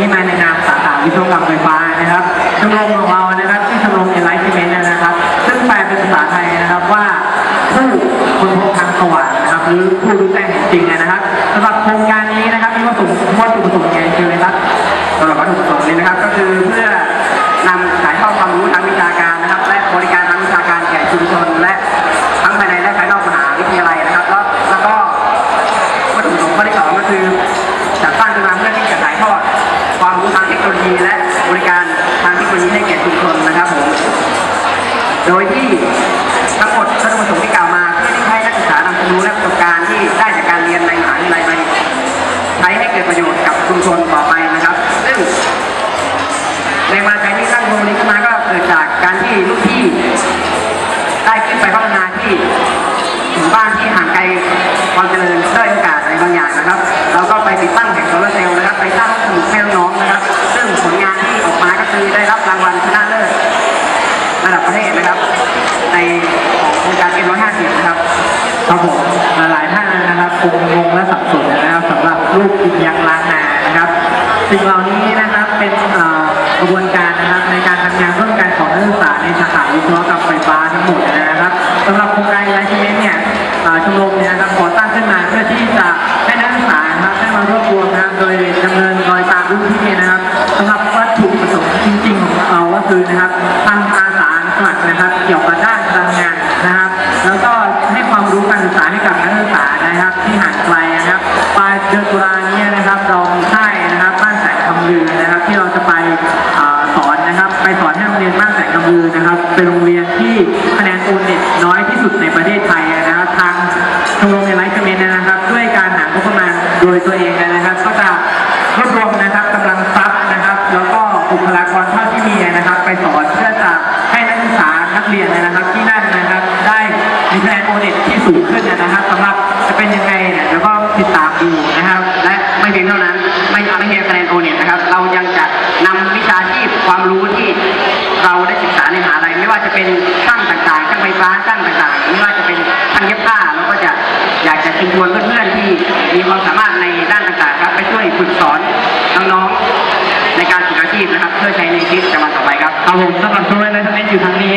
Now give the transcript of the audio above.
นี้มาในนามสาขาวิศวกรรมไฟฟ้านะครับชมรมของเรานะครับที่อชมรมเอไลท์ซีเมนต์นะครับ ซึ่งแปลเป็นภาษาไทยนะครับว่าผู้คนพบทางสว่างนะครับ หรือผู้รู้แจ้งจริงนะครับสำหรับโครงการนี้นะครับมีวัตถุวัตถุประสงค์ไงคืออะไรครับสำหรับวัตถุประสงค์นี้นะครับีและบริการทางเทคโนโลยีให้แก่ชุมชนนะครับผม โดยที่ งงและสับสนนะครับสำหรับรูปกินยักษ์ล้านนานะครับสิ่งเหล่านี้นะครับเป็นกระบวนการนะครับในการทำงานร่วมกันของนักศึกษาในสาขาวิศวกรรมไฟฟ้าทั้งหมดนะครับสำหรับโครงการไลท์เมนเนี่ยชมรมเนี่ยนะครับก่อตั้งขึ้นมาเพื่อที่จะให้นักศึกษานะครับได้มารวบรวมนะครับโดยดำเนินรอยตามรุ่นพี่นะครับสำหรับวัตถุประสงค์จริงๆของเราก็คือนะครับ เป็นโรงเรียนที่คะแนนโอเน็ตน้อยที่สุดในประเทศไทยนะครับทางชมรมในไลฟ์เมนนะครับ ด้วยการหางบประมาณโดยตัวเองนะครับ ก็จะรวบรวมนะครับกำลังทรัพย์นะครับ แล้วก็บุคลากรเท่าที่มีนะครับ ไปสอนเพื่อจะให้นักศึกษานักเรียนนะครับ ที่นั่นนะครับ ได้มีคะแนนโอเน็ตที่สูงขึ้นนะครับสำหรับจะเป็นยังไงเนี่ยเดี๋ยวก็ติดตามดูนะครับ และไม่เพียงเท่านั้นไม่ไม่เพียงคะแนนโอเน็ตนะครับ เรายังจะนำวิชาชีพความรู้ที่เราได้ศึกษาในมหาลัยไม่ว่าจะเป็นช่าง ต่างๆช่างไฟฟ้าช่างต่างๆไม่ว่าจะเป็นท่างเย็บผ้าเราก็จะอยากจะเชิญชวนเพื่อนๆที่มีความสามารถในด้านต่างๆครับไปช่วยฝึกสอนน้องๆในการฝึกอาชีพนะครับ เพื่อใช้ในชีวิตประจำวันต่อไปครับครับผมสำหรับช่วงเวลาที่อยู่ทางนี้